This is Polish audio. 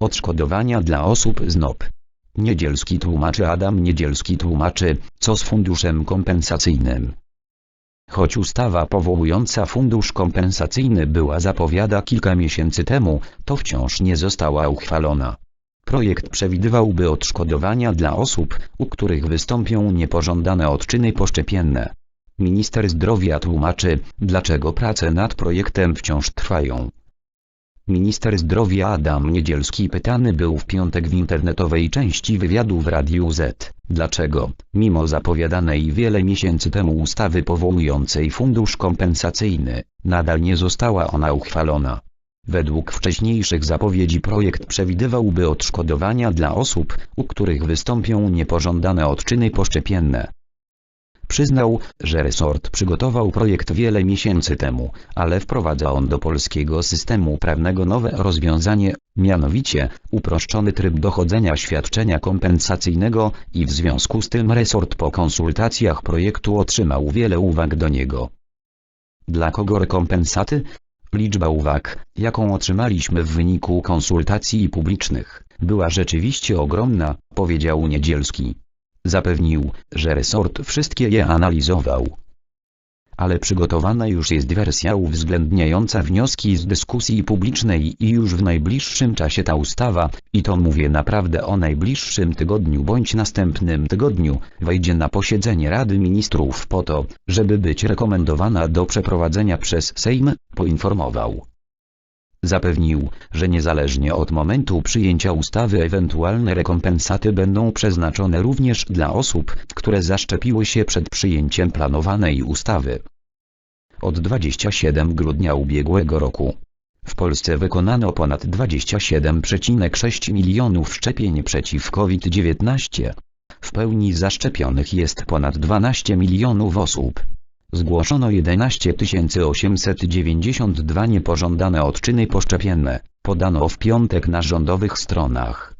Odszkodowania dla osób z NOP. Niedzielski tłumaczy Adam Niedzielski tłumaczy, co z funduszem kompensacyjnym. Choć ustawa powołująca fundusz kompensacyjny była zapowiada kilka miesięcy temu, to wciąż nie została uchwalona. Projekt przewidywałby odszkodowania dla osób, u których wystąpią niepożądane odczyny poszczepienne. Minister zdrowia tłumaczy, dlaczego prace nad projektem wciąż trwają. Minister zdrowia Adam Niedzielski pytany był w piątek w internetowej części wywiadu w Radiu Z, dlaczego, mimo zapowiadanej wiele miesięcy temu ustawy powołującej fundusz kompensacyjny, nadal nie została ona uchwalona. Według wcześniejszych zapowiedzi projekt przewidywałby odszkodowania dla osób, u których wystąpią niepożądane odczyny poszczepienne. Przyznał, że resort przygotował projekt wiele miesięcy temu, ale wprowadza on do polskiego systemu prawnego nowe rozwiązanie, mianowicie uproszczony tryb dochodzenia świadczenia kompensacyjnego i w związku z tym resort po konsultacjach projektu otrzymał wiele uwag do niego. Dla kogo rekompensaty? Liczba uwag, jaką otrzymaliśmy w wyniku konsultacji publicznych, była rzeczywiście ogromna, powiedział Niedzielski. Zapewnił, że resort wszystkie je analizował. Ale przygotowana już jest wersja uwzględniająca wnioski z dyskusji publicznej i już w najbliższym czasie ta ustawa, i to mówię naprawdę o najbliższym tygodniu bądź następnym tygodniu, wejdzie na posiedzenie Rady Ministrów po to, żeby być rekomendowana do przeprowadzenia przez Sejm, poinformował. Zapewnił, że niezależnie od momentu przyjęcia ustawy ewentualne rekompensaty będą przeznaczone również dla osób, które zaszczepiły się przed przyjęciem planowanej ustawy. Od 27 grudnia ubiegłego roku w Polsce wykonano ponad 27,6 milionów szczepień przeciw COVID-19. W pełni zaszczepionych jest ponad 12 milionów osób. Zgłoszono 11 892 niepożądane odczyny poszczepienne, podano w piątek na rządowych stronach.